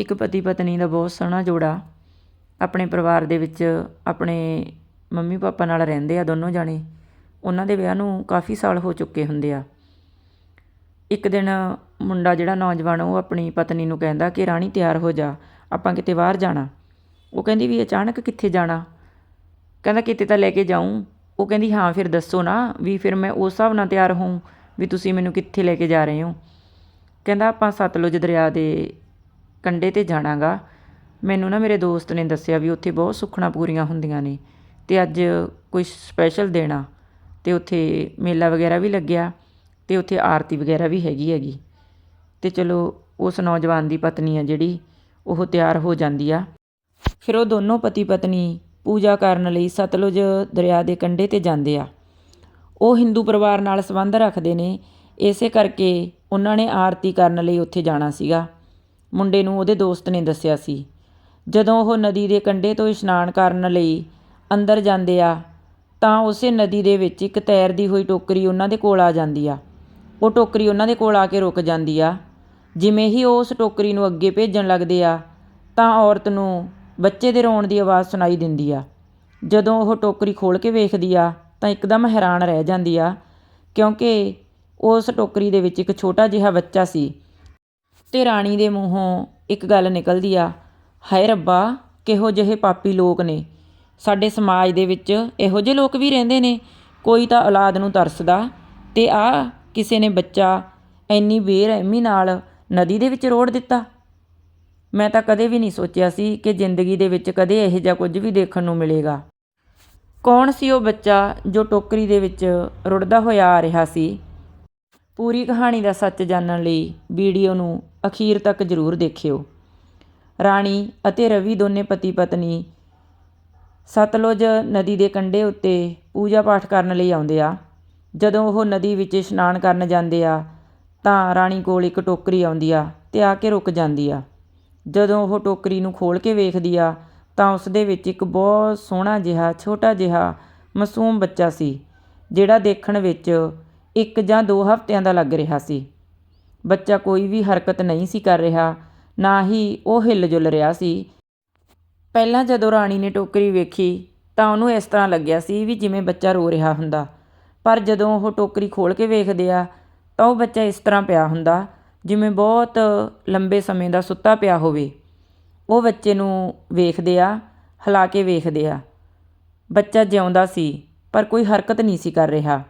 ਇੱਕ ਪਤੀ ਪਤਨੀ ਦਾ ਬਹੁਤ ਸੋਹਣਾ ਜੋੜਾ ਆਪਣੇ ਪਰਿਵਾਰ ਦੇ ਵਿੱਚ ਆਪਣੇ ਮੰਮੀ ਪਾਪਾ ਨਾਲ ਰਹਿੰਦੇ ਆ ਦੋਨੋਂ ਜਾਣੇ, ਉਹਨਾਂ ਦੇ ਵਿਆਹ ਨੂੰ ਕਾਫੀ ਸਾਲ ਹੋ ਚੁੱਕੇ ਹੁੰਦੇ ਆ। ਇੱਕ ਦਿਨ ਮੁੰਡਾ ਜਿਹੜਾ ਨੌਜਵਾਨ, ਉਹ ਆਪਣੀ ਪਤਨੀ ਨੂੰ ਕਹਿੰਦਾ ਕਿ ਰਾਣੀ ਤਿਆਰ ਹੋ ਜਾ, ਆਪਾਂ ਕਿਤੇ ਬਾਹਰ ਜਾਣਾ। ਉਹ ਕਹਿੰਦੀ ਵੀ ਅਚਾਨਕ ਕਿੱਥੇ ਜਾਣਾ? ਕਹਿੰਦਾ ਕਿਤੇ ਤਾਂ ਲੈ ਕੇ ਜਾਊਂ। ਉਹ ਕਹਿੰਦੀ, ਹਾਂ, ਫਿਰ ਦੱਸੋ ਨਾ ਵੀ ਫਿਰ ਮੈਂ ਉਸ ਹਿਸਾਬ ਨਾਲ ਤਿਆਰ ਹੋਊਂ ਵੀ ਤੁਸੀਂ ਮੈਨੂੰ ਕਿੱਥੇ ਲੈ ਕੇ ਜਾ ਰਹੇ ਹੋ? ਕਹਿੰਦਾ, ਆਪਾਂ ਸਤਲੁਜ ਦਰਿਆ ਦੇ ਕੰਢੇ 'ਤੇ ਜਾਣਾਗਾ। ਮੈਨੂੰ ਨਾ ਮੇਰੇ ਦੋਸਤ ਨੇ ਦੱਸਿਆ ਵੀ ਉੱਥੇ ਬਹੁਤ ਸੁੱਖਣਾ ਪੂਰੀਆਂ ਹੁੰਦੀਆਂ ਨੇ ਅਤੇ ਅੱਜ ਕੋਈ ਸਪੈਸ਼ਲ ਦਿਨ ਆ ਅਤੇ ਉੱਥੇ ਮੇਲਾ ਵਗੈਰਾ ਵੀ ਲੱਗਿਆ ਅਤੇ ਉੱਥੇ ਆਰਤੀ ਵਗੈਰਾ ਵੀ ਹੈਗੀ ਹੈਗੀ। ਅਤੇ ਚਲੋ ਉਸ ਨੌਜਵਾਨ ਦੀ ਪਤਨੀ ਆ ਜਿਹੜੀ, ਉਹ ਤਿਆਰ ਹੋ ਜਾਂਦੀ ਆ। ਫਿਰ ਉਹ ਦੋਨੋਂ ਪਤੀ ਪਤਨੀ ਪੂਜਾ ਕਰਨ ਲਈ ਸਤਲੁਜ ਦਰਿਆ ਦੇ ਕੰਢੇ 'ਤੇ ਜਾਂਦੇ ਆ। ਉਹ ਹਿੰਦੂ ਪਰਿਵਾਰ ਨਾਲ ਸੰਬੰਧ ਰੱਖਦੇ ਨੇ, ਇਸੇ ਕਰਕੇ ਉਹਨਾਂ ਨੇ ਆਰਤੀ ਕਰਨ ਲਈ ਉੱਥੇ ਜਾਣਾ ਸੀਗਾ। ਮੁੰਡੇ ਨੂੰ ਉਹਦੇ ਦੋਸਤ ਨੇ ਦੱਸਿਆ ਸੀ। ਜਦੋਂ ਉਹ ਨਦੀ ਦੇ ਕੰਢੇ ਤੋਂ ਇਸ਼ਨਾਨ ਕਰਨ ਲਈ ਅੰਦਰ ਜਾਂਦੇ ਆ, ਤਾਂ ਉਸੇ ਨਦੀ ਦੇ ਵਿੱਚ ਇੱਕ ਤੈਰਦੀ ਹੋਈ ਟੋਕਰੀ ਉਹਨਾਂ ਦੇ ਕੋਲ ਆ ਜਾਂਦੀ ਆ। ਉਹ ਟੋਕਰੀ ਉਹਨਾਂ ਦੇ ਕੋਲ ਆ ਕੇ ਰੁਕ ਜਾਂਦੀ ਆ। ਜਿਵੇਂ ਹੀ ਉਹ ਉਸ ਟੋਕਰੀ ਨੂੰ ਅੱਗੇ ਭੇਜਣ ਲੱਗਦੇ ਆ, ਤਾਂ ਔਰਤ ਨੂੰ ਬੱਚੇ ਦੇ ਰੋਣ ਦੀ ਆਵਾਜ਼ ਸੁਣਾਈ ਦਿੰਦੀ ਆ। ਜਦੋਂ ਉਹ ਟੋਕਰੀ ਖੋਲ ਕੇ ਵੇਖਦੀ ਆ, ਤਾਂ ਇੱਕਦਮ ਹੈਰਾਨ ਰਹਿ ਜਾਂਦੀ ਆ, ਕਿਉਂਕਿ ਉਸ ਟੋਕਰੀ ਦੇ ਵਿੱਚ ਇੱਕ ਛੋਟਾ ਜਿਹਾ ਬੱਚਾ ਸੀ। ਤੇ ਰਾਣੀ ਦੇ ਮੂੰਹੋਂ ਇੱਕ ਗੱਲ ਨਿਕਲਦੀ ਆ, ਹਾਏ ਰੱਬਾ, ਕਿਹੋ ਜਿਹੇ ਪਾਪੀ ਲੋਕ ਨੇ। ਸਾਡੇ ਸਮਾਜ ਦੇ ਵਿੱਚ ਇਹੋ ਜਿਹੇ ਲੋਕ ਵੀ ਰਹਿੰਦੇ ਨੇ। ਕੋਈ ਤਾਂ ਔਲਾਦ ਨੂੰ ਤਰਸਦਾ ਤੇ ਆ ਕਿਸੇ ਨੇ ਬੱਚਾ ਇੰਨੀ ਬੇਰਹਿਮੀ ਨਾਲ ਨਦੀ ਦੇ ਵਿੱਚ ਰੋੜ ਦਿੱਤਾ। ਮੈਂ ਤਾਂ ਕਦੇ ਵੀ ਨਹੀਂ ਸੋਚਿਆ ਸੀ ਕਿ ਜ਼ਿੰਦਗੀ ਦੇ ਵਿੱਚ ਕਦੇ ਇਹੋ ਜਿਹਾ ਕੁਝ ਵੀ ਦੇਖਣ ਨੂੰ ਮਿਲੇਗਾ। ਕੌਣ ਸੀ ਉਹ ਬੱਚਾ ਜੋ ਟੋਕਰੀ ਦੇ ਵਿੱਚ ਰੁੜਦਾ ਹੋਇਆ ਆ ਰਿਹਾ ਸੀ? ਪੂਰੀ ਕਹਾਣੀ ਦਾ ਸੱਚ ਜਾਣਨ ਲਈ ਵੀਡੀਓ ਨੂੰ ਅਖੀਰ ਤੱਕ ਜ਼ਰੂਰ ਦੇਖਿਓ। ਰਾਣੀ ਅਤੇ ਰਵੀ ਦੋਨੇ ਪਤੀ ਪਤਨੀ ਸਤਲੁਜ ਨਦੀ ਦੇ ਕੰਢੇ ਉੱਤੇ ਪੂਜਾ ਪਾਠ ਕਰਨ ਲਈ ਆਉਂਦੇ ਆ। ਜਦੋਂ ਉਹ ਨਦੀ ਵਿੱਚ ਇਸ਼ਨਾਨ ਕਰਨ ਜਾਂਦੇ ਆ, ਤਾਂ ਰਾਣੀ ਕੋਲ ਇੱਕ ਟੋਕਰੀ ਆਉਂਦੀ ਆ ਤੇ ਆ ਕੇ ਰੁਕ ਜਾਂਦੀ ਆ। ਜਦੋਂ ਉਹ ਟੋਕਰੀ ਨੂੰ ਖੋਲ ਕੇ ਵੇਖਦੀ ਆ, ਤਾਂ ਉਸ ਦੇ ਵਿੱਚ ਇੱਕ ਬਹੁਤ ਸੋਹਣਾ ਜਿਹਾ, ਛੋਟਾ ਜਿਹਾ ਮਾਸੂਮ ਬੱਚਾ ਸੀ, ਜਿਹੜਾ ਦੇਖਣ ਵਿੱਚ ਇੱਕ ਜਾਂ ਦੋ ਹਫ਼ਤਿਆਂ ਦਾ ਲੱਗ ਰਿਹਾ ਸੀ। ਬੱਚਾ ਕੋਈ ਵੀ ਹਰਕਤ ਨਹੀਂ ਸੀ ਕਰ ਰਿਹਾ, ਨਾ ਹੀ ਉਹ ਹਿੱਲ ਜੁਲ ਰਿਹਾ ਸੀ। ਪਹਿਲਾਂ ਜਦੋਂ ਰਾਣੀ ਨੇ ਟੋਕਰੀ ਵੇਖੀ, ਤਾਂ ਉਹਨੂੰ ਇਸ ਤਰ੍ਹਾਂ ਲੱਗਿਆ ਸੀ ਵੀ ਜਿਵੇਂ ਬੱਚਾ ਰੋ ਰਿਹਾ ਹੁੰਦਾ। ਪਰ ਜਦੋਂ ਉਹ ਟੋਕਰੀ ਖੋਲ ਕੇ ਵੇਖਦੇ ਆ, ਤਾਂ ਉਹ ਬੱਚਾ ਇਸ ਤਰ੍ਹਾਂ ਪਿਆ ਹੁੰਦਾ, ਜਿਵੇਂ ਬਹੁਤ ਲੰਬੇ ਸਮੇਂ ਦਾ ਸੁੱਤਾ ਪਿਆ ਹੋਵੇ। ਉਹ ਬੱਚੇ ਨੂੰ ਵੇਖਦੇ ਆ, ਹਿਲਾ ਕੇ ਵੇਖਦੇ ਆ। ਬੱਚਾ ਜਿਉਂਦਾ ਸੀ, ਪਰ ਕੋਈ ਹਰਕਤ ਨਹੀਂ ਸੀ ਕਰ ਰਿਹਾ।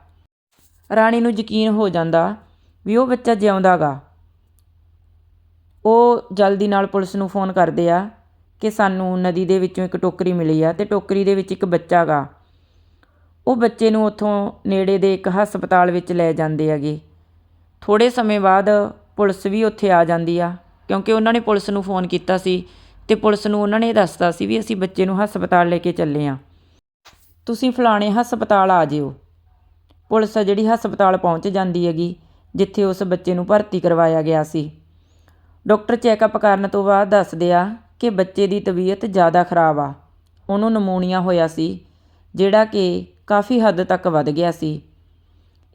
ਰਾਣੀ ਨੂੰ ਯਕੀਨ ਹੋ ਜਾਂਦਾ ਵੀ ਉਹ ਬੱਚਾ ਜਿਉਂਦਾ ਗਾ ਉਹ ਜਲਦੀ ਨਾਲ ਪੁਲਿਸ ਨੂੰ ਫੋਨ ਕਰਦੇ ਆ ਕਿ ਸਾਨੂੰ ਨਦੀ ਦੇ ਵਿੱਚੋਂ ਇੱਕ ਟੋਕਰੀ ਮਿਲੀ ਆ ਤੇ ਟੋਕਰੀ ਦੇ ਵਿੱਚ ਇੱਕ ਬੱਚਾ ਗਾ ਉਹ ਬੱਚੇ ਨੂੰ ਉੱਥੋਂ ਨੇੜੇ ਦੇ ਇੱਕ ਹਸਪਤਾਲ ਵਿੱਚ ਲੈ ਜਾਂਦੇ ਹੈਗੇ। ਥੋੜੇ ਸਮੇਂ ਬਾਅਦ ਪੁਲਿਸ ਵੀ ਉੱਥੇ ਆ ਜਾਂਦੀ ਆ ਕਿਉਂਕਿ ਉਹਨਾਂ ਨੇ ਪੁਲਿਸ ਨੂੰ ਫੋਨ ਕੀਤਾ ਸੀ ਤੇ ਪੁਲਿਸ ਨੂੰ ਉਹਨਾਂ ਨੇ ਇਹ ਦੱਸਤਾ ਸੀ ਵੀ ਅਸੀਂ ਬੱਚੇ ਨੂੰ ਹਸਪਤਾਲ ਲੈ ਕੇ ਚੱਲੇ ਆ। ਤੁਸੀਂ ਫਲਾਣੇ ਹਸਪਤਾਲ ਆ ਜਿਓ। ਪੁਲਿਸ ਜਿਹੜੀ ਹਸਪਤਾਲ ਪਹੁੰਚ ਜਾਂਦੀ ਹੈਗੀ, ਜਿੱਥੇ ਉਸ ਬੱਚੇ ਨੂੰ ਭਰਤੀ ਕਰਵਾਇਆ ਗਿਆ ਸੀ। ਡਾਕਟਰ ਚੈੱਕਅਪ ਕਰਨ ਤੋਂ ਬਾਅਦ ਦੱਸਦੇ ਆ ਕਿ ਬੱਚੇ ਦੀ ਤਬੀਅਤ ਜ਼ਿਆਦਾ ਖਰਾਬ ਆ। ਉਹਨੂੰ ਨਮੂਨੀਆ ਹੋਇਆ ਸੀ, ਜਿਹੜਾ ਕਿ ਕਾਫੀ ਹੱਦ ਤੱਕ ਵੱਧ ਗਿਆ ਸੀ।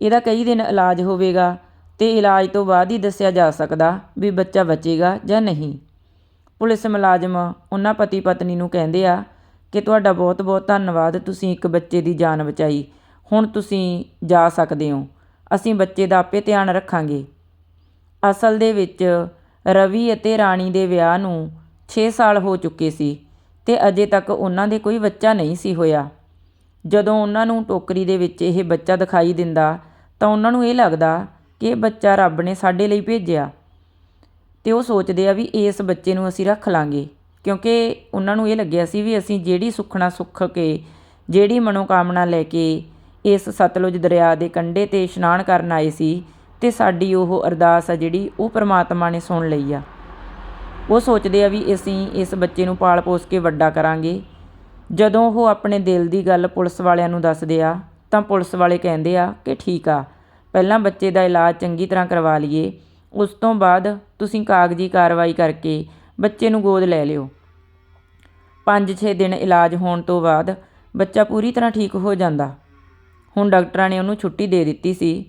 ਇਹਦਾ ਕਈ ਦਿਨ ਇਲਾਜ ਹੋਵੇਗਾ ਤੇ ਇਲਾਜ ਤੋਂ ਬਾਅਦ ਹੀ ਦੱਸਿਆ ਜਾ ਸਕਦਾ ਵੀ ਬੱਚਾ ਬਚੇਗਾ ਜਾਂ ਨਹੀਂ। ਪੁਲਿਸ ਮੁਲਾਜ਼ਮ ਉਹਨਾਂ ਪਤੀ ਪਤਨੀ ਨੂੰ ਕਹਿੰਦੇ ਆ ਕਿ ਤੁਹਾਡਾ ਬਹੁਤ ਬਹੁਤ ਧੰਨਵਾਦ, ਤੁਸੀਂ ਇੱਕ ਬੱਚੇ ਦੀ ਜਾਨ ਬਚਾਈ। ਹੁਣ ਤੁਸੀਂ ਜਾ ਸਕਦੇ ਹੋ। ਅਸੀਂ ਬੱਚੇ ਦਾ ਆਪੇ ਧਿਆਨ ਰੱਖਾਂਗੇ। ਅਸਲ ਦੇ ਵਿੱਚ ਰਵੀ ਅਤੇ ਰਾਣੀ ਦੇ ਵਿਆਹ ਨੂੰ 6 ਸਾਲ ਹੋ ਚੁੱਕੇ ਸੀ ਤੇ ਅਜੇ ਤੱਕ ਉਹਨਾਂ ਦੇ ਕੋਈ ਬੱਚਾ ਨਹੀਂ ਸੀ ਹੋਇਆ। ਜਦੋਂ ਉਹਨਾਂ ਨੂੰ ਟੋਕਰੀ ਦੇ ਵਿੱਚ ਇਹ ਬੱਚਾ ਦਿਖਾਈ ਦਿੰਦਾ ਤਾਂ ਉਹਨਾਂ ਨੂੰ ਇਹ ਲੱਗਦਾ ਕਿ ਇਹ ਬੱਚਾ ਰੱਬ ਨੇ ਸਾਡੇ ਲਈ ਭੇਜਿਆ। ਤੇ ਉਹ ਸੋਚਦੇ ਆ ਵੀ ਇਸ ਬੱਚੇ ਨੂੰ ਅਸੀਂ ਰੱਖ ਲਾਂਗੇ, ਕਿਉਂਕਿ ਉਹਨਾਂ ਨੂੰ ਇਹ ਲੱਗਿਆ ਸੀ ਵੀ ਅਸੀਂ ਜਿਹੜੀ ਸੁੱਖਣਾ ਸੁੱਖ ਕੇ, ਜਿਹੜੀ ਮਨੋਕਾਮਨਾ ਲੈ ਕੇ ਇਸ ਸਤਲੁਜ ਦਰਿਆ ਦੇ ਕੰਢੇ ਤੇ ਇਸ਼ਨਾਨ ਕਰਨ ਆਏ ਸੀ ਤੇ ਸਾਡੀ ਉਹ ਅਰਦਾਸ ਆ ਜਿਹੜੀ ਉਹ ਪ੍ਰਮਾਤਮਾ ਨੇ ਸੁਣ ਲਈ ਆ। ਉਹ ਸੋਚਦੇ ਆ ਵੀ ਅਸੀਂ ਇਸ ਬੱਚੇ ਨੂੰ ਪਾਲ ਪੋਸ ਕੇ ਵੱਡਾ ਕਰਾਂਗੇ। ਜਦੋਂ ਉਹ ਆਪਣੇ ਦਿਲ ਦੀ ਗੱਲ ਪੁਲਿਸ ਵਾਲਿਆਂ ਨੂੰ ਦੱਸਦੇ ਆ, ਤਾਂ ਪੁਲਿਸ ਵਾਲੇ ਕਹਿੰਦੇ ਆ ਕਿ ਠੀਕ ਆ, ਪਹਿਲਾਂ ਬੱਚੇ ਦਾ ਇਲਾਜ ਚੰਗੀ ਤਰ੍ਹਾਂ ਕਰਵਾ ਲਈਏ, ਉਸ ਤੋਂ ਬਾਅਦ ਤੁਸੀਂ ਕਾਗਜ਼ੀ ਕਾਰਵਾਈ ਕਰਕੇ ਬੱਚੇ ਨੂੰ ਗੋਦ ਲੈ ਲਿਓ। 5-6 ਦਿਨ ਇਲਾਜ ਹੋਣ ਤੋਂ ਬਾਅਦ ਬੱਚਾ ਪੂਰੀ ਤਰ੍ਹਾਂ ਠੀਕ ਹੋ ਜਾਂਦਾ। ਹੁਣ ਡਾਕਟਰਾਂ ਨੇ ਉਹਨੂੰ ਛੁੱਟੀ ਦੇ ਦਿੱਤੀ ਸੀ।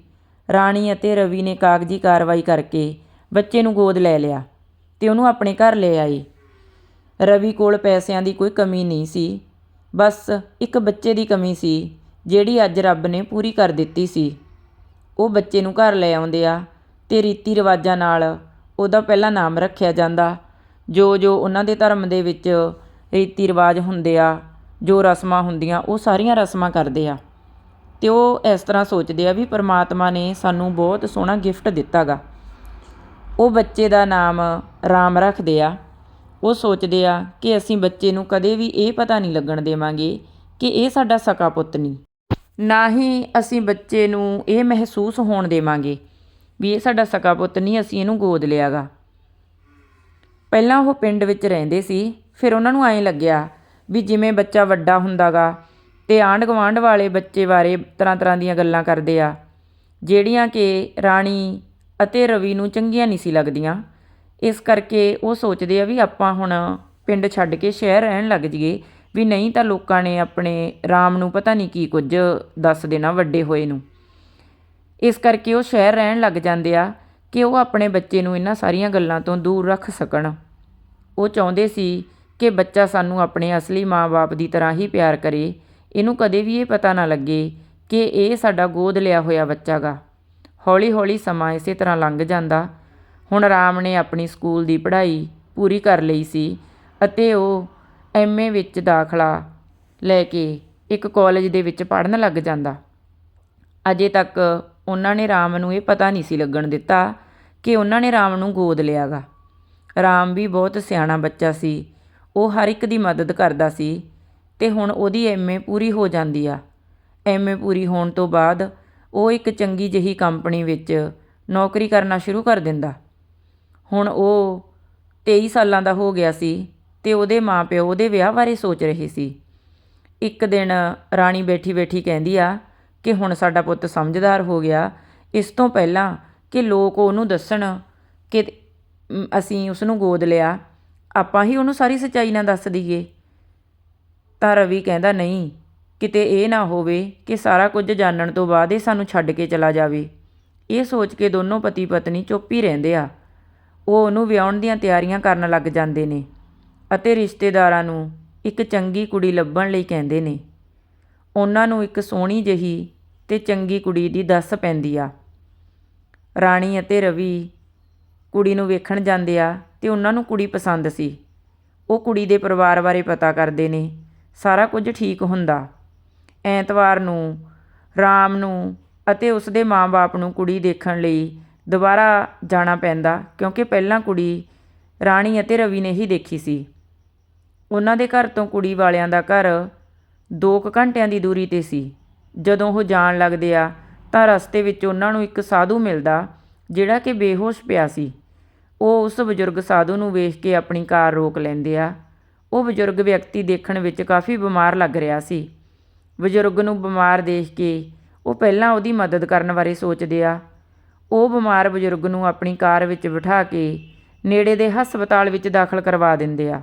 ਰਾਣੀ ਅਤੇ ਰਵੀ ਨੇ ਕਾਗਜ਼ੀ ਕਾਰਵਾਈ ਕਰਕੇ ਬੱਚੇ ਨੂੰ ਗੋਦ ਲੈ ਲਿਆ ਤੇ ਉਹਨੂੰ ਆਪਣੇ ਘਰ ਲੈ ਆਏ। ਰਵੀ ਕੋਲ ਪੈਸਿਆਂ ਦੀ ਕੋਈ ਕਮੀ ਨਹੀਂ ਸੀ। ਬਸ ਇੱਕ ਬੱਚੇ ਦੀ ਕਮੀ ਸੀ, ਜਿਹੜੀ ਅੱਜ ਰੱਬ ਨੇ ਪੂਰੀ ਕਰ ਦਿੱਤੀ ਸੀ। ਉਹ ਬੱਚੇ ਨੂੰ ਘਰ ਲੈ ਆਉਂਦੇ ਆ ਤੇ ਰੀਤੀ ਰਿਵਾਜਾਂ ਨਾਲ ਉਹਦਾ ਪਹਿਲਾਂ ਨਾਮ ਰੱਖਿਆ ਜਾਂਦਾ। ਜੋ ਜੋ ਉਹਨਾਂ ਦੇ ਧਰਮ ਦੇ ਵਿੱਚ ਰੀਤੀ ਰਿਵਾਜ ਹੁੰਦੇ ਆ, ਜੋ ਰਸਮਾਂ ਹੁੰਦੀਆਂ, ਉਹ ਸਾਰੀਆਂ ਰਸਮਾਂ ਕਰਦੇ ਆ। ਅਤੇ ਉਹ ਇਸ ਤਰ੍ਹਾਂ ਸੋਚਦੇ ਆ ਵੀ ਪਰਮਾਤਮਾ ਨੇ ਸਾਨੂੰ ਬਹੁਤ ਸੋਹਣਾ ਗਿਫਟ ਦਿੱਤਾ ਗਾ ਉਹ ਬੱਚੇ ਦਾ ਨਾਮ ਰਾਮ ਰੱਖਦੇ ਆ। ਉਹ ਸੋਚਦੇ ਆ ਕਿ ਅਸੀਂ ਬੱਚੇ ਨੂੰ ਕਦੇ ਵੀ ਇਹ ਪਤਾ ਨਹੀਂ ਲੱਗਣ ਦੇਵਾਂਗੇ ਕਿ ਇਹ ਸਾਡਾ ਸਕਾ ਪੁੱਤ ਨਹੀਂ। ਨਾ ਹੀ ਅਸੀਂ ਬੱਚੇ ਨੂੰ ਇਹ ਮਹਿਸੂਸ ਹੋਣ ਦੇਵਾਂਗੇ ਵੀ ਇਹ ਸਾਡਾ ਸਕਾ ਪੁੱਤ ਨਹੀਂ, ਅਸੀਂ ਇਹਨੂੰ ਗੋਦ ਲਿਆਗਾ। ਪਹਿਲਾਂ ਉਹ ਪਿੰਡ ਵਿੱਚ ਰਹਿੰਦੇ ਸੀ, ਫਿਰ ਉਹਨਾਂ ਨੂੰ ਐਂ ਲੱਗਿਆ ਵੀ ਜਿਵੇਂ ਬੱਚਾ ਵੱਡਾ ਹੁੰਦਾਗਾ ਅਤੇ ਆਂਢ ਗੁਆਂਢ ਵਾਲੇ ਬੱਚੇ ਬਾਰੇ ਤਰ੍ਹਾਂ ਤਰ੍ਹਾਂ ਦੀਆਂ ਗੱਲਾਂ ਕਰਦੇ ਆ, ਜਿਹੜੀਆਂ ਕਿ ਰਾਣੀ ਅਤੇ ਰਵੀ ਨੂੰ ਚੰਗੀਆਂ ਨਹੀਂ ਸੀ ਲੱਗਦੀਆਂ। ਇਸ ਕਰਕੇ ਉਹ ਸੋਚਦੇ ਆ ਵੀ ਆਪਾਂ ਹੁਣ ਪਿੰਡ ਛੱਡ ਕੇ ਸ਼ਹਿਰ ਰਹਿਣ ਲੱਗ ਜਾਈਏ, ਵੀ ਨਹੀਂ ਤਾਂ ਲੋਕਾਂ ਨੇ ਆਪਣੇ ਰਾਮ ਨੂੰ ਪਤਾ ਨਹੀਂ ਕੀ ਕੁਝ ਦੱਸ ਦੇਣਾ ਵੱਡੇ ਹੋਏ ਨੂੰ। ਇਸ ਕਰਕੇ ਉਹ ਸ਼ਹਿਰ ਰਹਿਣ ਲੱਗ ਜਾਂਦੇ ਆ ਕਿ ਉਹ ਆਪਣੇ ਬੱਚੇ ਨੂੰ ਇਹਨਾਂ ਸਾਰੀਆਂ ਗੱਲਾਂ ਤੋਂ ਦੂਰ ਰੱਖ ਸਕਣ। ਉਹ ਚਾਹੁੰਦੇ ਸੀ ਕਿ ਬੱਚਾ ਸਾਨੂੰ ਆਪਣੇ ਅਸਲੀ ਮਾਂ-ਬਾਪ ਦੀ ਤਰ੍ਹਾਂ ਹੀ ਪਿਆਰ ਕਰੇ ਇਹਨੂੰ ਕਦੇ ਵੀ ਇਹ ਪਤਾ ਨਾ ਲੱਗੇ ਕਿ ਇਹ ਸਾਡਾ ਗੋਦ ਲਿਆ ਹੋਇਆ ਬੱਚਾ ਗਾ ਹੌਲੀ-ਹੌਲੀ ਸਮਾਂ ਇਸੇ ਤਰ੍ਹਾਂ ਲੰਘ ਜਾਂਦਾ। ਹੁਣ ਰਾਮ ਨੇ ਆਪਣੀ ਸਕੂਲ ਦੀ ਪੜ੍ਹਾਈ ਪੂਰੀ ਕਰ ਲਈ ਸੀ ਅਤੇ ਉਹ ਐਮਏ ਵਿੱਚ ਦਾਖਲਾ ਲੈ ਕੇ ਇੱਕ ਕਾਲਜ ਦੇ ਵਿੱਚ ਪੜ੍ਹਨ ਲੱਗ ਜਾਂਦਾ। ਅਜੇ ਤੱਕ ਉਹਨਾਂ ਨੇ ਰਾਮ ਨੂੰ ਇਹ ਪਤਾ ਨਹੀਂ ਸੀ ਲੱਗਣ ਦਿੱਤਾ ਕਿ ਉਹਨਾਂ ਨੇ ਰਾਮ ਨੂੰ ਗੋਦ ਲਿਆਗਾ। ਰਾਮ ਵੀ ਬਹੁਤ ਸਿਆਣਾ ਬੱਚਾ ਸੀ। ਉਹ ਹਰ ਇੱਕ ਦੀ ਮਦਦ ਕਰਦਾ ਸੀ। ਤੇ ਹੁਣ ਉਹਦੀ ਐਮਏ ਪੂਰੀ ਹੋ ਜਾਂਦੀ ਆ। ਐਮਏ ਪੂਰੀ ਹੋਣ ਤੋਂ ਬਾਅਦ ਉਹ ਇੱਕ ਚੰਗੀ ਜਿਹੀ ਕੰਪਨੀ ਵਿੱਚ ਨੌਕਰੀ ਕਰਨਾ ਸ਼ੁਰੂ ਕਰ ਦਿੰਦਾ। ਹੁਣ ਉਹ 23 ਸਾਲਾਂ ਦਾ ਹੋ ਗਿਆ ਸੀ ਤੇ ਉਹਦੇ ਮਾਪਿਓ ਉਹਦੇ ਵਿਆਹ ਬਾਰੇ ਸੋਚ ਰਹੇ ਸੀ। ਇੱਕ ਦਿਨ ਰਾਣੀ ਬੈਠੀ ਬੈਠੀ ਕਹਿੰਦੀ ਆ ਕਿ ਹੁਣ ਸਾਡਾ ਪੁੱਤ ਸਮਝਦਾਰ ਹੋ ਗਿਆ। ਇਸ ਤੋਂ ਪਹਿਲਾਂ ਕਿ ਲੋਕ ਉਹਨੂੰ ਦੱਸਣ ਕਿ ਅਸੀਂ ਉਸ ਨੂੰ ਗੋਦ ਲਿਆ। ਆਪਾਂ ਹੀ ਉਹਨੂੰ ਸਾਰੀ ਸੱਚਾਈ ਨਾਲ ਦੱਸ ਦਈਏ। ਤਾਂ ਰਵੀ ਕਹਿੰਦਾ, ਨਹੀਂ, ਕਿਤੇ ਇਹ ਨਾ ਹੋਵੇ ਕਿ ਸਾਰਾ ਕੁਝ ਜਾਣਨ ਤੋਂ ਬਾਅਦ ਇਹ ਸਾਨੂੰ ਛੱਡ ਕੇ ਚਲਾ ਜਾਵੇ। ਇਹ ਸੋਚ ਕੇ ਦੋਨੋਂ ਪਤੀ ਪਤਨੀ ਚੁੱਪ ਹੀ ਰਹਿੰਦੇ ਆ। ਉਹ ਉਹਨੂੰ ਵਿਆਹਣ ਦੀਆਂ ਤਿਆਰੀਆਂ ਕਰਨ ਲੱਗ ਜਾਂਦੇ ਨੇ ਅਤੇ ਰਿਸ਼ਤੇਦਾਰਾਂ ਨੂੰ ਇੱਕ ਚੰਗੀ ਕੁੜੀ ਲੱਭਣ ਲਈ ਕਹਿੰਦੇ ਨੇ। ਉਹਨਾਂ ਨੂੰ ਇੱਕ ਸੋਹਣੀ ਜਿਹੀ ਤੇ ਚੰਗੀ ਕੁੜੀ ਦੀ ਦੱਸ ਪੈਂਦੀ ਆ। ਰਾਣੀ ਅਤੇ ਰਵੀ ਕੁੜੀ ਨੂੰ ਵੇਖਣ ਜਾਂਦੇ ਆ ਤੇ ਉਹਨਾਂ ਨੂੰ ਕੁੜੀ ਪਸੰਦ ਸੀ। ਉਹ ਕੁੜੀ ਦੇ ਪਰਿਵਾਰ ਬਾਰੇ ਪਤਾ ਕਰਦੇ ਨੇ ਸਾਰਾ ਕੁਝ ਠੀਕ ਹੁੰਦਾ। ਐਤਵਾਰ ਨੂੰ, ਰਾਮ ਨੂੰ ਅਤੇ ਉਸ ਦੇ ਮਾਂ-ਬਾਪ ਨੂੰ ਕੁੜੀ ਦੇਖਣ ਲਈ ਦੁਬਾਰਾ ਜਾਣਾ ਪੈਂਦਾ, ਕਿਉਂਕਿ ਪਹਿਲਾਂ ਕੁੜੀ ਰਾਣੀ ਅਤੇ ਰਵੀ ਨੇ ਹੀ ਦੇਖੀ ਸੀ। ਉਹਨਾਂ ਦੇ ਘਰ ਤੋਂ ਕੁੜੀ ਵਾਲਿਆਂ ਦਾ ਘਰ 2 ਘੰਟਿਆਂ ਦੀ ਦੂਰੀ ਤੇ ਸੀ। ਜਦੋਂ ਉਹ ਜਾਣ ਲੱਗਦੇ ਆ, ਤਾਂ ਰਸਤੇ ਵਿੱਚ ਉਹਨਾਂ ਨੂੰ ਇੱਕ ਸਾਧੂ ਮਿਲਦਾ, ਜਿਹੜਾ ਕਿ ਬੇਹੋਸ਼ ਪਿਆ ਸੀ। ਉਹ ਉਸ ਬਜ਼ੁਰਗ ਸਾਧੂ ਨੂੰ ਵੇਖ ਕੇ ਆਪਣੀ ਕਾਰ ਰੋਕ ਲੈਂਦੇ ਆ। ਉਹ ਬਜ਼ੁਰਗ ਵਿਅਕਤੀ ਦੇਖਣ ਵਿੱਚ ਕਾਫੀ ਬਿਮਾਰ ਲੱਗ ਰਿਹਾ ਸੀ। ਬਜ਼ੁਰਗ ਨੂੰ ਬਿਮਾਰ ਦੇਖ ਕੇ ਉਹ ਪਹਿਲਾਂ ਉਹਦੀ ਮਦਦ ਕਰਨ ਬਾਰੇ ਸੋਚਦੇ ਆ। ਉਹ ਬਿਮਾਰ ਬਜ਼ੁਰਗ ਨੂੰ ਆਪਣੀ ਕਾਰ ਵਿੱਚ ਬਿਠਾ ਕੇ ਨੇੜੇ ਦੇ ਹਸਪਤਾਲ ਵਿੱਚ ਦਾਖਲ ਕਰਵਾ ਦਿੰਦੇ ਆ।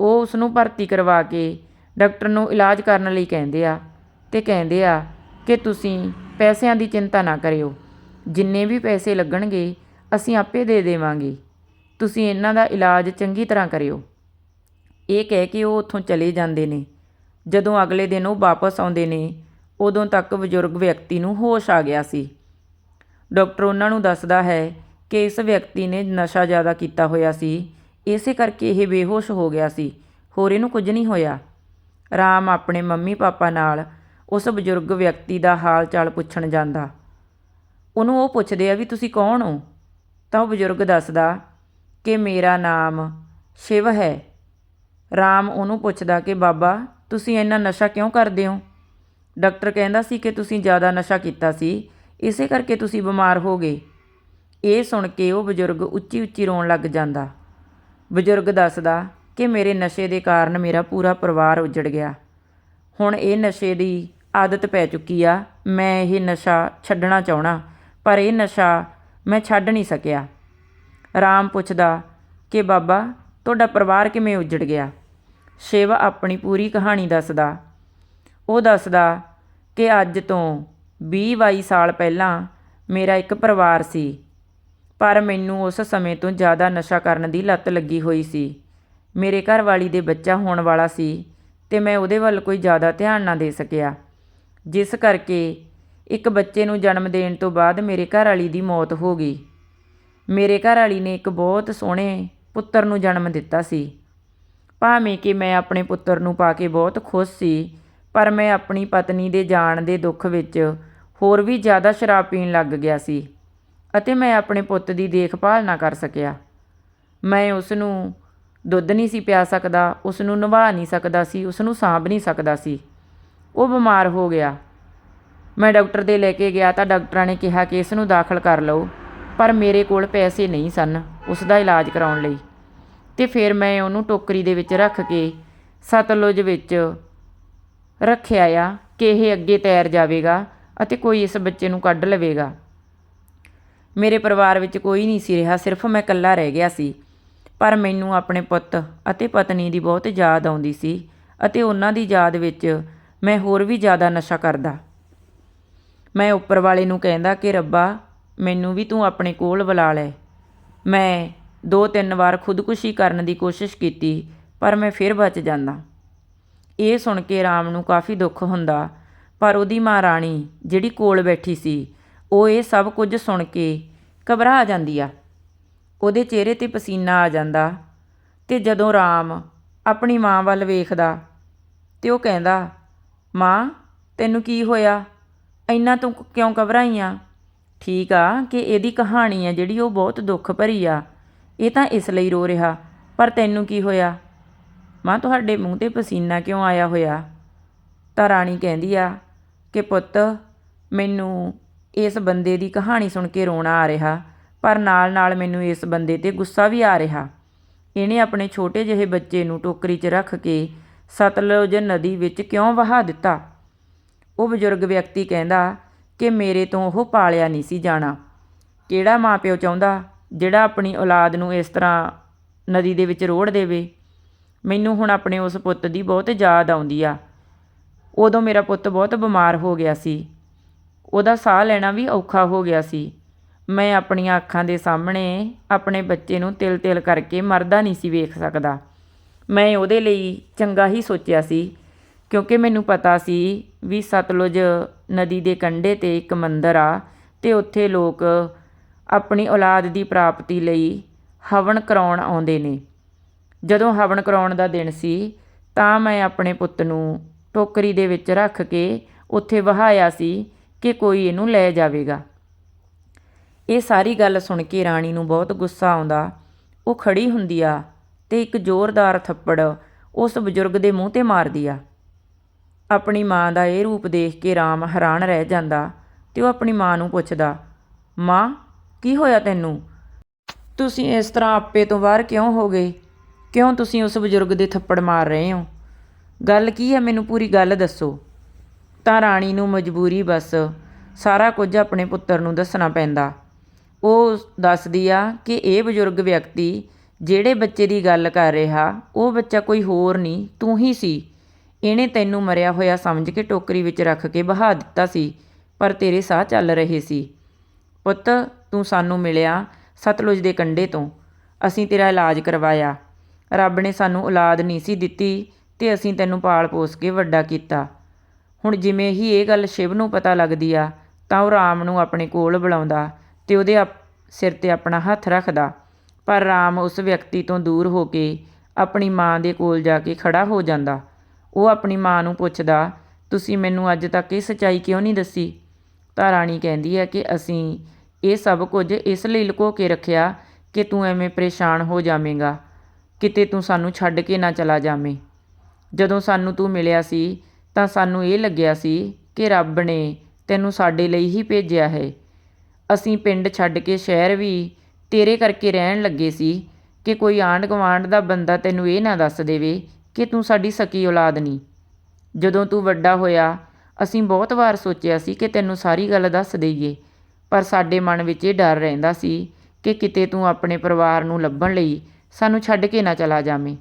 ਉਹ ਉਸ ਨੂੰ ਭਰਤੀ ਕਰਵਾ ਕੇ ਡਾਕਟਰ ਨੂੰ ਇਲਾਜ ਕਰਨ ਲਈ ਕਹਿੰਦੇ ਆ ਤੇ ਕਹਿੰਦੇ ਆ ਕਿ ਤੁਸੀਂ ਪੈਸਿਆਂ ਦੀ ਚਿੰਤਾ ਨਾ ਕਰਿਓ। ਜਿੰਨੇ ਵੀ ਪੈਸੇ ਲੱਗਣਗੇ, ਅਸੀਂ ਆਪੇ ਦੇ ਦੇਵਾਂਗੇ। ਤੁਸੀਂ ਇਹਨਾਂ ਦਾ ਇਲਾਜ ਚੰਗੀ ਤਰ੍ਹਾਂ ਕਰਿਓ। ਇਹ ਕਹਿ ਕੇ ਉਹ ਉੱਥੋਂ ਚਲੇ ਜਾਂਦੇ ਨੇ। ਜਦੋਂ ਅਗਲੇ ਦਿਨ ਉਹ ਵਾਪਸ ਆਉਂਦੇ ਨੇ, ਉਦੋਂ ਤੱਕ ਬਜ਼ੁਰਗ ਵਿਅਕਤੀ ਨੂੰ ਹੋਸ਼ ਆ ਗਿਆ ਸੀ। ਡਾਕਟਰ ਉਹਨਾਂ ਨੂੰ ਦੱਸਦਾ ਹੈ ਕਿ ਇਸ ਵਿਅਕਤੀ ਨੇ ਨਸ਼ਾ ਜ਼ਿਆਦਾ ਕੀਤਾ ਹੋਇਆ ਸੀ। ਇਸੇ ਕਰਕੇ ਇਹ ਬੇਹੋਸ਼ ਹੋ ਗਿਆ ਸੀ। ਹੋਰ ਇਹਨੂੰ ਕੁਝ ਨਹੀਂ ਹੋਇਆ। ਰਾਮ ਆਪਣੇ ਮੰਮੀ ਪਾਪਾ ਨਾਲ ਉਸ ਬਜ਼ੁਰਗ ਵਿਅਕਤੀ ਦਾ ਹਾਲ ਚਾਲ ਪੁੱਛਣ ਜਾਂਦਾ। ਉਹਨੂੰ ਉਹ ਪੁੱਛਦੇ ਆ ਵੀ ਤੁਸੀਂ ਕੌਣ ਹੋ? ਤਾਂ ਉਹ ਬਜ਼ੁਰਗ ਦੱਸਦਾ ਕਿ ਮੇਰਾ ਨਾਮ ਸ਼ਿਵ ਹੈ। ਰਾਮ ਉਹਨੂੰ ਪੁੱਛਦਾ ਕਿ, ਬਾਬਾ, ਤੁਸੀਂ ਇੰਨਾ ਨਸ਼ਾ ਕਿਉਂ ਕਰਦੇ ਹੋ? ਡਾਕਟਰ ਕਹਿੰਦਾ ਸੀ ਕਿ ਤੁਸੀਂ ਜ਼ਿਆਦਾ ਨਸ਼ਾ ਕੀਤਾ ਸੀ, ਇਸੇ ਕਰਕੇ ਤੁਸੀਂ ਬਿਮਾਰ ਹੋ ਗਏ। ਇਹ ਸੁਣ ਕੇ ਉਹ ਬਜ਼ੁਰਗ ਉੱਚੀ ਉੱਚੀ ਰੋਣ ਲੱਗ ਜਾਂਦਾ। ਬਜ਼ੁਰਗ ਦੱਸਦਾ ਕਿ ਮੇਰੇ ਨਸ਼ੇ ਦੇ ਕਾਰਨ ਮੇਰਾ ਪੂਰਾ ਪਰਿਵਾਰ ਉਜੜ ਗਿਆ। ਹੁਣ ਇਹ ਨਸ਼ੇ ਦੀ ਆਦਤ ਪੈ ਚੁੱਕੀ ਆ, ਮੈਂ ਇਹ ਨਸ਼ਾ ਛੱਡਣਾ ਚਾਹਣਾ ਪਰ ਇਹ ਨਸ਼ਾ ਮੈਂ ਛੱਡ ਨਹੀਂ ਸਕਿਆ। ਰਾਮ ਪੁੱਛਦਾ ਕਿ, ਬਾਬਾ, ਤੁਹਾਡਾ ਪਰਿਵਾਰ ਕਿਵੇਂ ਉਜੜ ਗਿਆ? ਸ਼ਿਵ ਆਪਣੀ ਪੂਰੀ ਕਹਾਣੀ ਦੱਸਦਾ। ਉਹ ਦੱਸਦਾ ਕਿ ਅੱਜ ਤੋਂ 20 22 ਸਾਲ ਪਹਿਲਾਂ ਮੇਰਾ ਇੱਕ ਪਰਿਵਾਰ ਸੀ, ਪਰ ਮੈਨੂੰ ਉਸ ਸਮੇਂ ਤੋਂ ਜ਼ਿਆਦਾ ਨਸ਼ਾ ਕਰਨ ਦੀ ਲੱਤ ਲੱਗੀ ਹੋਈ ਸੀ। ਮੇਰੇ ਘਰ ਵਾਲੀ ਦੇ ਬੱਚਾ ਹੋਣ ਵਾਲਾ ਸੀ ਤੇ ਮੈਂ ਉਹਦੇ ਵੱਲ ਕੋਈ ਜ਼ਿਆਦਾ ਧਿਆਨ ਨਾ ਦੇ ਸਕਿਆ, ਜਿਸ ਕਰਕੇ ਇੱਕ ਬੱਚੇ ਨੂੰ ਜਨਮ ਦੇਣ ਤੋਂ ਬਾਅਦ ਮੇਰੇ ਘਰ ਵਾਲੀ ਦੀ ਮੌਤ ਹੋ ਗਈ। ਮੇਰੇ ਘਰ ਵਾਲੀ ਨੇ ਇੱਕ ਬਹੁਤ ਸੋਹਣੇ ਪੁੱਤਰ ਨੂੰ ਜਨਮ ਦਿੱਤਾ ਸੀ। ਭਾਵੇਂ ਕਿ ਮੈਂ ਆਪਣੇ ਪੁੱਤਰ ਨੂੰ ਪਾ ਕੇ ਬਹੁਤ ਖੁਸ਼ ਸੀ, ਪਰ ਮੈਂ ਆਪਣੀ ਪਤਨੀ ਦੇ ਜਾਣ ਦੇ ਦੁੱਖ ਵਿੱਚ ਹੋਰ ਵੀ ਜ਼ਿਆਦਾ ਸ਼ਰਾਬ ਪੀਣ ਲੱਗ ਗਿਆ ਸੀ ਅਤੇ ਮੈਂ ਆਪਣੇ ਪੁੱਤ ਦੀ ਦੇਖਭਾਲ ਨਾ ਕਰ ਸਕਿਆ। ਮੈਂ ਉਸ ਨੂੰ ਦੁੱਧ ਨਹੀਂ ਸੀ ਪਿਆ ਸਕਦਾ ਉਸ ਨੂੰ ਨਵਾ ਨਹੀਂ ਸਕਦਾ ਸੀ ਉਸ ਨੂੰ ਸਾਂਭ ਨਹੀਂ ਸਕਦਾ ਸੀ। ਉਹ ਬਿਮਾਰ ਹੋ ਗਿਆ। ਮੈਂ ਡਾਕਟਰ ਦੇ ਲੈ ਕੇ ਗਿਆ ਤਾਂ ਡਾਕਟਰਾਂ ਨੇ ਕਿਹਾ ਕਿ ਇਸ ਨੂੰ ਦਾਖਲ ਕਰ ਲਓ, ਪਰ ਮੇਰੇ ਕੋਲ ਪੈਸੇ ਨਹੀਂ ਸਨ ਉਸ ਦਾ ਇਲਾਜ ਕਰਾਉਣ ਲਈ। ਤੇ ਫਿਰ ਮੈਂ ਉਹਨੂੰ ਟੋਕਰੀ ਦੇ ਵਿੱਚ ਰੱਖ ਕੇ ਸਤਲੁਜ ਵਿੱਚ ਰੱਖਿਆ ਆ ਕਿ ਇਹ ਅੱਗੇ ਤੈਰ ਜਾਵੇਗਾ ਅਤੇ ਕੋਈ ਇਸ ਬੱਚੇ ਨੂੰ ਕੱਢ ਲਵੇਗਾ। ਮੇਰੇ ਪਰਿਵਾਰ ਵਿੱਚ ਕੋਈ ਨਹੀਂ ਸੀ ਰਿਹਾ, ਸਿਰਫ ਮੈਂ ਇਕੱਲਾ ਰਹਿ ਗਿਆ ਸੀ। ਪਰ ਮੈਨੂੰ ਆਪਣੇ ਪੁੱਤ ਅਤੇ ਪਤਨੀ ਦੀ ਬਹੁਤ ਯਾਦ ਆਉਂਦੀ ਸੀ ਅਤੇ ਉਹਨਾਂ ਦੀ ਯਾਦ ਵਿੱਚ ਮੈਂ ਹੋਰ ਵੀ ਜ਼ਿਆਦਾ ਨਸ਼ਾ ਕਰਦਾ। ਮੈਂ ਉੱਪਰ ਵਾਲੇ ਨੂੰ ਕਹਿੰਦਾ ਕਿ ਰੱਬਾ, ਮੈਨੂੰ ਵੀ ਤੂੰ ਆਪਣੇ ਕੋਲ ਬੁਲਾ ਲੈ। ਮੈਂ ਦੋ ਤਿੰਨ ਵਾਰ ਖੁਦਕੁਸ਼ੀ ਕਰਨ ਦੀ ਕੋਸ਼ਿਸ਼ ਕੀਤੀ, ਪਰ ਮੈਂ ਫਿਰ ਬਚ ਜਾਂਦਾ। ਇਹ ਸੁਣ ਕੇ ਰਾਮ ਨੂੰ ਕਾਫੀ ਦੁੱਖ ਹੁੰਦਾ, ਪਰ ਉਹਦੀ ਮਾਂ ਰਾਣੀ, ਜਿਹੜੀ ਕੋਲ ਬੈਠੀ ਸੀ, ਉਹ ਇਹ ਸਭ ਕੁਝ ਸੁਣ ਕੇ ਘਬਰਾ ਜਾਂਦੀ ਆ। ਉਹਦੇ ਚਿਹਰੇ ਤੇ ਪਸੀਨਾ ਆ ਜਾਂਦਾ ਤੇ ਜਦੋਂ ਰਾਮ ਆਪਣੀ ਮਾਂ ਵੱਲ ਵੇਖਦਾ ਤੇ ਉਹ ਕਹਿੰਦਾ, ਮਾਂ, ਤੈਨੂੰ ਕੀ ਹੋਇਆ? ਇੰਨਾ ਤੂੰ ਕਿਉਂ ਘਬਰਾਈਆਂ ਠੀਕ ਆ ਕਿ ਇਹਦੀ ਕਹਾਣੀ ਆ ਜਿਹੜੀ ਉਹ ਬਹੁਤ ਦੁੱਖ ਭਰੀ ਆ ਇਹ ਤਾਂ ਇਸ ਲਈ ਰੋ ਰਿਹਾ। ਪਰ ਤੈਨੂੰ ਕੀ ਹੋਇਆ? ਮਾਂ, ਤੁਹਾਡੇ ਮੂੰਹ ਤੇ ਪਸੀਨਾ ਕਿਉਂ ਆਇਆ ਹੋਇਆ? ਤਾਂ ਰਾਣੀ ਕਹਿੰਦੀ ਆ ਕਿ ਪੁੱਤ, ਮੈਨੂੰ ਇਸ ਬੰਦੇ ਦੀ ਕਹਾਣੀ ਸੁਣ ਕੇ ਰੋਣਾ ਆ ਰਿਹਾ, ਪਰ ਨਾਲ-ਨਾਲ ਮੈਨੂੰ ਇਸ ਬੰਦੇ ਤੇ ਗੁੱਸਾ ਵੀ ਆ ਰਿਹਾ। ਇਹਨੇ ਆਪਣੇ ਛੋਟੇ ਜਿਹੇ ਬੱਚੇ ਨੂੰ ਟੋਕਰੀ 'ਚ ਰੱਖ ਕੇ ਸਤਲੁਜ ਨਦੀ ਵਿੱਚ ਕਿਉਂ ਵਹਾ ਦਿੱਤਾ? ਉਹ ਬਜ਼ੁਰਗ ਵਿਅਕਤੀ ਕਹਿੰਦਾ ਕਿ ਮੇਰੇ ਤੋਂ ਉਹ ਪਾਲਿਆ ਨਹੀਂ ਸੀ ਜਾਣਾ। ਕਿਹੜਾ ਮਾਪਿਓ ਚਾਹੁੰਦਾ? ਜਿਹੜਾ ਆਪਣੀ ਔਲਾਦ ਨੂੰ ਇਸ ਤਰ੍ਹਾਂ ਨਦੀ ਦੇ ਵਿੱਚ ਰੋੜ ਦੇਵੇ, ਮੈਨੂੰ ਹੁਣ ਆਪਣੇ ਉਸ ਪੁੱਤ ਦੀ ਬਹੁਤ ਯਾਦ ਆਉਂਦੀ ਆ। ਉਦੋਂ ਮੇਰਾ ਪੁੱਤ ਬਹੁਤ ਬਿਮਾਰ ਹੋ ਗਿਆ ਸੀ। ਉਹਦਾ ਸਾਹ ਲੈਣਾ ਵੀ ਔਖਾ ਹੋ ਗਿਆ ਸੀ। ਮੈਂ ਆਪਣੀਆਂ ਅੱਖਾਂ ਦੇ ਸਾਹਮਣੇ ਆਪਣੇ ਬੱਚੇ ਨੂੰ ਤਿਲ-ਤਿਲ ਕਰਕੇ ਮਰਦਾ ਨਹੀਂ ਸੀ ਵੇਖ ਸਕਦਾ। ਮੈਂ ਉਹਦੇ ਲਈ ਚੰਗਾ ਹੀ ਸੋਚਿਆ ਸੀ, ਕਿਉਂਕਿ ਮੈਨੂੰ ਪਤਾ ਸੀ ਵੀ ਸਤਲੁਜ ਨਦੀ ਦੇ ਕੰਢੇ ਤੇ ਇੱਕ ਮੰਦਿਰ ਆ ਤੇ ਉੱਥੇ ਲੋਕ ਆਪਣੀ ਔਲਾਦ ਦੀ ਪ੍ਰਾਪਤੀ ਲਈ ਹਵਨ ਕਰਾਉਣ ਆਉਂਦੇ ਨੇ। ਜਦੋਂ ਹਵਨ ਕਰਾਉਣ ਦਾ ਦਿਨ ਸੀ, ਤਾਂ ਮੈਂ ਆਪਣੇ ਪੁੱਤ ਨੂੰ ਟੋਕਰੀ ਦੇ ਵਿੱਚ ਰੱਖ ਕੇ ਉੱਥੇ ਵਹਾਇਆ ਸੀ ਕਿ ਕੋਈ ਇਹਨੂੰ ਲੈ ਜਾਵੇਗਾ। ਇਹ ਸਾਰੀ ਗੱਲ ਸੁਣ ਕੇ ਰਾਣੀ ਨੂੰ ਬਹੁਤ ਗੁੱਸਾ ਆਉਂਦਾ। ਉਹ ਖੜੀ ਹੁੰਦੀ ਆ ਤੇ ਇੱਕ ਜ਼ੋਰਦਾਰ ਥੱਪੜ ਉਸ ਬਜ਼ੁਰਗ ਦੇ ਮੂੰਹ ਤੇ ਮਾਰਦੀ ਆ। ਆਪਣੀ ਮਾਂ ਦਾ ਇਹ ਰੂਪ ਦੇਖ ਕੇ ਰਾਮ ਹੈਰਾਨ ਰਹਿ ਜਾਂਦਾ ਤੇ ਉਹ ਆਪਣੀ ਮਾਂ ਨੂੰ ਪੁੱਛਦਾ, ਮਾਂ ਕੀ ਹੋਇਆ ਤੈਨੂੰ? ਤੁਸੀਂ ਇਸ ਤਰ੍ਹਾਂ ਆਪੇ ਤੋਂ ਬਾਹਰ ਕਿਉਂ ਹੋ ਗਏ? ਕਿਉਂ ਤੁਸੀਂ ਉਸ ਬਜ਼ੁਰਗ ਦੇ ਥੱਪੜ ਮਾਰ ਰਹੇ ਹੋ? ਗੱਲ ਕੀ ਹੈ? ਮੈਨੂੰ ਪੂਰੀ ਗੱਲ ਦੱਸੋ। ਤਾਂ ਰਾਣੀ ਨੂੰ ਮਜਬੂਰੀ ਬਸ। ਸਾਰਾ ਕੁਝ ਆਪਣੇ ਪੁੱਤਰ ਨੂੰ ਦੱਸਣਾ ਪੈਂਦਾ। ਉਹ ਦੱਸਦੀ ਆ ਕਿ ਇਹ ਬਜ਼ੁਰਗ ਵਿਅਕਤੀ ਜਿਹੜੇ ਬੱਚੇ ਦੀ ਗੱਲ ਕਰ ਰਿਹਾ, ਉਹ ਬੱਚਾ ਕੋਈ ਹੋਰ ਨਹੀਂ, ਤੂੰ ਹੀ ਸੀ। ਇਹਨੇ ਤੈਨੂੰ ਮਰਿਆ ਹੋਇਆ ਸਮਝ ਕੇ ਟੋਕਰੀ ਵਿੱਚ ਰੱਖ ਕੇ ਬਹਾ ਦਿੱਤਾ ਸੀ, ਪਰ ਤੇਰੇ ਸਾਹ ਚੱਲ ਰਹੇ ਸੀ। ਪੁੱਤ ਤੂੰ ਸਾਨੂੰ ਮਿਲਿਆ ਸਤਲੁਜ ਦੇ ਕੰਢੇ ਤੋਂ। ਅਸੀਂ ਤੇਰਾ ਇਲਾਜ ਕਰਵਾਇਆ। ਰੱਬ ਨੇ ਸਾਨੂੰ ਔਲਾਦ ਨਹੀਂ ਸੀ ਦਿੱਤੀ ਤੇ ਅਸੀਂ ਤੈਨੂੰ ਪਾਲ ਪੋਸ ਕੇ ਵੱਡਾ ਕੀਤਾ। ਹੁਣ ਜਿਵੇਂ ਹੀ ਇਹ ਗੱਲ ਸ਼ਿਵ ਨੂੰ ਪਤਾ ਲੱਗਦੀ ਆ, ਤਾਂ ਉਹ ਰਾਮ ਨੂੰ ਆਪਣੇ ਕੋਲ ਬੁਲਾਉਂਦਾ ਤੇ ਉਹਦੇ ਆਪ- ਸਿਰ ਤੇ ਆਪਣਾ ਹੱਥ ਰੱਖਦਾ। ਪਰ ਰਾਮ ਉਸ ਵਿਅਕਤੀ ਤੋਂ ਦੂਰ ਹੋ ਕੇ ਆਪਣੀ ਮਾਂ ਦੇ ਕੋਲ ਜਾ ਕੇ ਖੜਾ ਹੋ ਜਾਂਦਾ। ਉਹ ਆਪਣੀ ਮਾਂ ਨੂੰ ਪੁੱਛਦਾ, ਤੁਸੀਂ ਮੈਨੂੰ ਅੱਜ ਤੱਕ ਇਹ ਸੱਚਾਈ ਕਿਉਂ ਨਹੀਂ ਦੱਸੀ? ਤਾਂ ਰਾਣੀ ਕਹਿੰਦੀ ਹੈ ਕਿ ਅਸੀਂ ਇਹ ਸਭ ਕੁਝ ਇਸ ਲਈ ਲੁਕੋ ਕੇ ਰੱਖਿਆ ਕਿ ਤੂੰ ਐਵੇਂ ਪਰੇਸ਼ਾਨ ਹੋ ਜਾਵੇਂਗਾ। ਕਿਤੇ ਤੂੰ ਸਾਨੂੰ ਛੱਡ ਕੇ ਨਾ ਚਲਾ ਜਾਵੇਂ। ਜਦੋਂ ਸਾਨੂੰ ਤੂੰ ਮਿਲਿਆ ਸੀ, ਤਾਂ ਸਾਨੂੰ ਇਹ ਲੱਗਿਆ ਸੀ ਕਿ ਰੱਬ ਨੇ ਤੈਨੂੰ ਸਾਡੇ ਲਈ ਹੀ ਭੇਜਿਆ ਹੈ। ਅਸੀਂ ਪਿੰਡ ਛੱਡ ਕੇ ਸ਼ਹਿਰ ਵੀ ਤੇਰੇ ਕਰਕੇ ਰਹਿਣ ਲੱਗੇ ਸੀ ਕਿ ਕੋਈ ਆਂਢ ਗੁਆਂਢ ਦਾ ਬੰਦਾ ਤੈਨੂੰ ਇਹ ਨਾ ਦੱਸ ਦੇਵੇ ਕਿ ਤੂੰ ਸਾਡੀ ਸਕੀ ਔਲਾਦ ਨਹੀਂ। ਜਦੋਂ ਤੂੰ ਵੱਡਾ ਹੋਇਆ, ਅਸੀਂ ਬਹੁਤ ਵਾਰ ਸੋਚਿਆ ਸੀ ਕਿ ਤੈਨੂੰ ਸਾਰੀ ਗੱਲ ਦੱਸ ਦਈਏ। ਪਰ ਸਾਡੇ ਮਨ ਵਿੱਚ ਇਹ ਡਰ ਰਹਿੰਦਾ ਸੀ ਕਿ ਕਿਤੇ ਤੂੰ ਆਪਣੇ ਪਰਿਵਾਰ ਨੂੰ ਲੱਭਣ ਲਈ ਸਾਨੂੰ ਛੱਡ ਕੇ ਨਾ ਚਲਾ ਜਾਵੇਂ।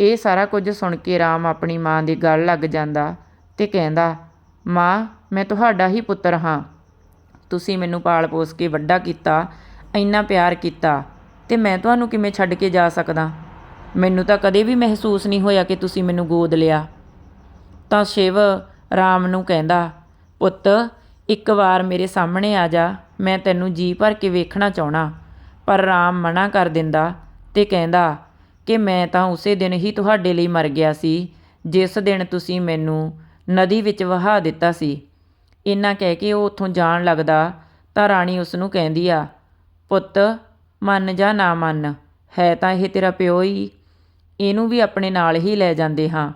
ਇਹ ਸਾਰਾ ਕੁਝ ਸੁਣ ਕੇ ਰਾਮ ਆਪਣੀ ਮਾਂ ਦੇ ਗਲ ਲੱਗ ਜਾਂਦਾ ਤੇ ਕਹਿੰਦਾ, ਮਾਂ, ਮੈਂ ਤੁਹਾਡਾ ਹੀ ਪੁੱਤਰ ਹਾਂ। ਤੁਸੀਂ ਮੈਨੂੰ ਪਾਲ ਪੋਸ ਕੇ ਵੱਡਾ ਕੀਤਾ, ਇੰਨਾ ਪਿਆਰ ਕੀਤਾ, ਤੇ ਮੈਂ ਤੁਹਾਨੂੰ ਕਿਵੇਂ ਛੱਡ ਕੇ ਜਾ ਸਕਦਾ? ਮੈਨੂੰ ਤਾਂ ਕਦੇ ਵੀ ਮਹਿਸੂਸ ਨਹੀਂ ਹੋਇਆ ਕਿ ਤੁਸੀਂ ਮੈਨੂੰ ਗੋਦ ਲਿਆ। ਤਾਂ ਸ਼ਿਵ ਰਾਮ ਨੂੰ ਕਹਿੰਦਾ, ਪੁੱਤ ਇੱਕ ਵਾਰ ਮੇਰੇ ਸਾਹਮਣੇ ਆ ਜਾ, ਮੈਂ ਤੈਨੂੰ ਜੀ ਭਰ ਕੇ ਵੇਖਣਾ ਚਾਹਣਾ ਪਰ ਰਾਮ ਮਨਾ ਕਰ ਦਿੰਦਾ ਤੇ ਕਹਿੰਦਾ ਕਿ ਮੈਂ ਤਾਂ ਉਸੇ ਦਿਨ ਹੀ ਤੁਹਾਡੇ ਲਈ ਮਰ ਗਿਆ ਸੀ, ਜਿਸ ਦਿਨ ਤੁਸੀਂ ਮੈਨੂੰ ਨਦੀ ਵਿੱਚ ਵਹਾ ਦਿੱਤਾ ਸੀ। ਇੰਨਾ ਕਹਿ ਕੇ ਉਹ ਉੱਥੋਂ ਜਾਣ ਲੱਗਦਾ ਤਾਂ ਰਾਣੀ ਉਸ ਨੂੰ ਕਹਿੰਦੀ ਆ, ਪੁੱਤ, ਮੰਨ ਜਾਂ ਨਾ ਮੰਨ, ਹੈ ਤਾਂ ਇਹ ਤੇਰਾ ਪਿਓ ਹੀ। ਇਹਨੂੰ ਵੀ ਆਪਣੇ ਨਾਲ ਹੀ ਲੈ ਜਾਂਦੇ ਹਾਂ।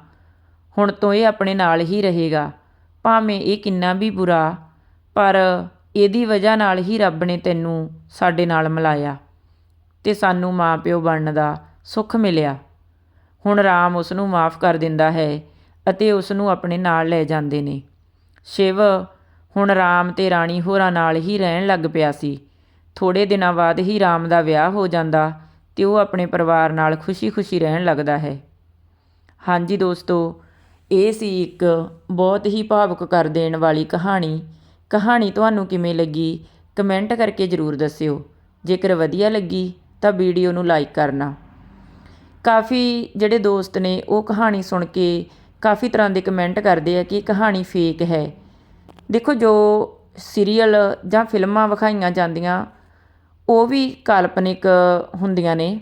ਹੁਣ ਤੋਂ ਇਹ ਆਪਣੇ ਨਾਲ ਹੀ ਰਹੇਗਾ। ਭਾਵੇਂ ਇਹ ਕਿੰਨਾ ਵੀ ਬੁਰਾ ਪਰ ਇਹਦੀ ਵਜ੍ਹਾ ਨਾਲ ਹੀ ਰੱਬ ਨੇ ਤੈਨੂੰ ਸਾਡੇ ਨਾਲ ਮਿਲਾਇਆ ਤੇ ਸਾਨੂੰ ਮਾਂ ਪਿਓ ਬਣਨ ਦਾ ਸੁੱਖ ਮਿਲਿਆ। ਹੁਣ ਰਾਮ ਉਸ ਨੂੰ ਮਾਫ ਕਰ ਦਿੰਦਾ ਹੈ ਅਤੇ ਉਸ ਨੂੰ ਆਪਣੇ ਨਾਲ ਲੈ ਜਾਂਦੇ ਨੇ। ਸ਼ਿਵ ਹੁਣ ਰਾਮ ਤੇ ਰਾਣੀ ਹੋਰਾਂ ਨਾਲ ਹੀ ਰਹਿਣ ਲੱਗ ਪਿਆ ਸੀ। ਥੋੜੇ ਦਿਨਾਂ ਬਾਅਦ ਹੀ ਰਾਮ ਦਾ ਵਿਆਹ ਹੋ ਜਾਂਦਾ ਤੇ ਉਹ ਆਪਣੇ ਪਰਿਵਾਰ ਨਾਲ ਖੁਸ਼ੀ-ਖੁਸ਼ੀ ਰਹਿਣ ਲੱਗਦਾ ਹੈ। ਹਾਂਜੀ ਦੋਸਤੋ, ਇਹ ਸੀ ਇੱਕ ਬਹੁਤ ਹੀ ਭਾਵੁਕ ਕਰ ਦੇਣ ਵਾਲੀ ਕਹਾਣੀ ਕਹਾਣੀ ਤੁਹਾਨੂੰ ਕਿਵੇਂ ਲੱਗੀ, ਕਮੈਂਟ ਕਰਕੇ ਜ਼ਰੂਰ ਦੱਸਿਓ। ਜੇਕਰ ਵਧੀਆ ਲੱਗੀ ਤਾਂ ਵੀਡੀਓ ਨੂੰ ਲਾਈਕ ਕਰਨਾ। ਕਾਫੀ ਜਿਹੜੇ ਦੋਸਤ ਨੇ ਉਹ ਕਹਾਣੀ ਸੁਣ ਕੇ ਕਾਫੀ ਤਰ੍ਹਾਂ ਦੇ ਕਮੈਂਟ ਕਰਦੇ ਆ ਕਿ ਇਹ ਕਹਾਣੀ ਫੇਕ ਹੈ। ਦੇਖੋ, ਜੋ ਸੀਰੀਅਲ ਜਾਂ ਫਿਲਮਾਂ ਵਿਖਾਈਆਂ ਜਾਂਦੀਆਂ, ਉਹ ਵੀ ਕਾਲਪਨਿਕ ਹੁੰਦੀਆਂ ਨੇ।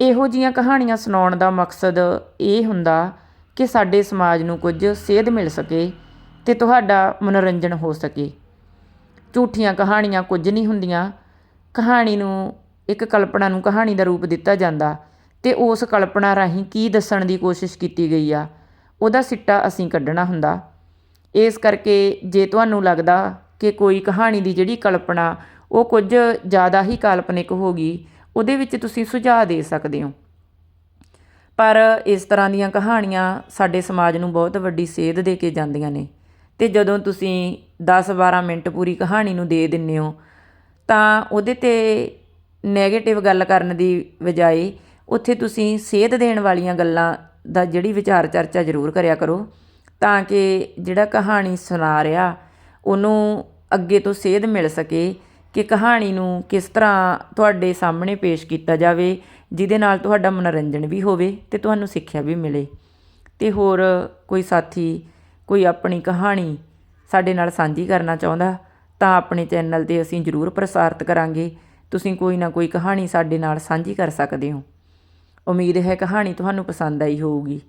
ਇਹੋ ਜੀਆਂ ਕਹਾਣੀਆਂ ਸੁਣਾਉਣ ਦਾ ਮਕਸਦ ਇਹ ਹੁੰਦਾ ਕਿ ਸਾਡੇ ਸਮਾਜ ਨੂੰ ਕੁਝ ਸੇਧ ਮਿਲ ਸਕੇ। ਤੇ ਤੁਹਾਡਾ ਮਨੋਰੰਜਨ ਹੋ ਸਕੇ। ਝੂਠੀਆਂ ਕਹਾਣੀਆਂ ਕੁਝ ਨਹੀਂ ਹੁੰਦੀਆਂ। ਕਹਾਣੀ ਨੂੰ, ਇੱਕ ਕਲਪਨਾ ਨੂੰ ਕਹਾਣੀ ਦਾ ਰੂਪ ਦਿੱਤਾ ਜਾਂਦਾ ਤੇ ਉਸ ਕਲਪਨਾ ਰਾਹੀਂ ਕੀ ਦੱਸਣ ਦੀ ਕੋਸ਼ਿਸ਼ ਕੀਤੀ ਗਈ ਆ, ਉਹਦਾ ਸਿੱਟਾ ਅਸੀਂ ਕੱਢਣਾ ਹੁੰਦਾ। ਇਸ ਕਰਕੇ ਜੇ ਤੁਹਾਨੂੰ ਲੱਗਦਾ ਕਿ ਕੋਈ ਕਹਾਣੀ ਦੀ ਜਿਹੜੀ ਕਲਪਨਾ, ਉਹ ਕੁਝ ਜ਼ਿਆਦਾ ਹੀ ਕਾਲਪਨਿਕ ਹੋ ਗਈ, ਉਹਦੇ ਵਿੱਚ ਤੁਸੀਂ ਸੁਝਾਅ ਦੇ ਸਕਦੇ ਹੋ। ਪਰ ਇਸ ਤਰ੍ਹਾਂ ਦੀਆਂ ਕਹਾਣੀਆਂ ਸਾਡੇ ਸਮਾਜ ਨੂੰ ਬਹੁਤ ਵੱਡੀ ਸੇਧ ਦੇ ਕੇ ਜਾਂਦੀਆਂ ਨੇ। ਅਤੇ ਜਦੋਂ ਤੁਸੀਂ 10-12 ਮਿੰਟ ਪੂਰੀ ਕਹਾਣੀ ਨੂੰ ਦੇ ਦਿੰਦੇ ਹੋ, ਤਾਂ ਉਹਦੇ ਤੇ ਨੈਗੇਟਿਵ ਗੱਲ ਕਰਨ ਦੀ ਬਜਾਏ ਉੱਥੇ ਤੁਸੀਂ ਸੇਧ ਦੇਣ ਵਾਲੀਆਂ ਗੱਲਾਂ ਦਾ ਜਿਹੜੀ ਵਿਚਾਰ ਚਰਚਾ ਜ਼ਰੂਰ ਕਰਿਆ ਕਰੋ, ਤਾਂ ਕਿ ਜਿਹੜਾ ਕਹਾਣੀ ਸੁਣਾ ਰਿਹਾ, ਉਹਨੂੰ ਅੱਗੇ ਤੋਂ ਸੇਧ ਮਿਲ ਸਕੇ ਕਿ ਕਹਾਣੀ ਨੂੰ ਕਿਸ ਤਰ੍ਹਾਂ ਤੁਹਾਡੇ ਸਾਹਮਣੇ ਪੇਸ਼ ਕੀਤਾ ਜਾਵੇ, ਜਿਹਦੇ ਨਾਲ ਤੁਹਾਡਾ ਮਨੋਰੰਜਨ ਵੀ ਹੋਵੇ ਅਤੇ ਤੁਹਾਨੂੰ ਸਿੱਖਿਆ ਵੀ ਮਿਲੇ। ਅਤੇ ਹੋਰ ਕੋਈ ਸਾਥੀ ਕੋਈ ਆਪਣੀ ਕਹਾਣੀ ਸਾਡੇ ਨਾਲ ਸਾਂਝੀ ਕਰਨਾ ਚਾਹੁੰਦਾ, ਤਾਂ ਆਪਣੇ ਚੈਨਲ ਤੇ ਅਸੀਂ ਜ਼ਰੂਰ ਪ੍ਰਸਾਰਿਤ ਕਰਾਂਗੇ। ਤੁਸੀਂ ਕੋਈ ਨਾ ਕੋਈ ਕਹਾਣੀ ਸਾਡੇ ਨਾਲ ਸਾਂਝੀ ਕਰ ਸਕਦੇ ਹੋ। ਉਮੀਦ ਹੈ ਕਹਾਣੀ ਤੁਹਾਨੂੰ ਪਸੰਦ ਆਈ ਹੋਊਗੀ।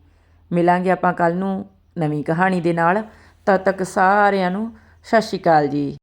ਮਿਲਾਂਗੇ ਆਪਾਂ ਕੱਲ ਨੂੰ ਨਵੀਂ ਕਹਾਣੀ ਦੇ ਨਾਲ। ਤਦ ਤੱਕ ਸਾਰਿਆਂ ਨੂੰ ਸਤਿ ਸ਼੍ਰੀ ਅਕਾਲ ਜੀ।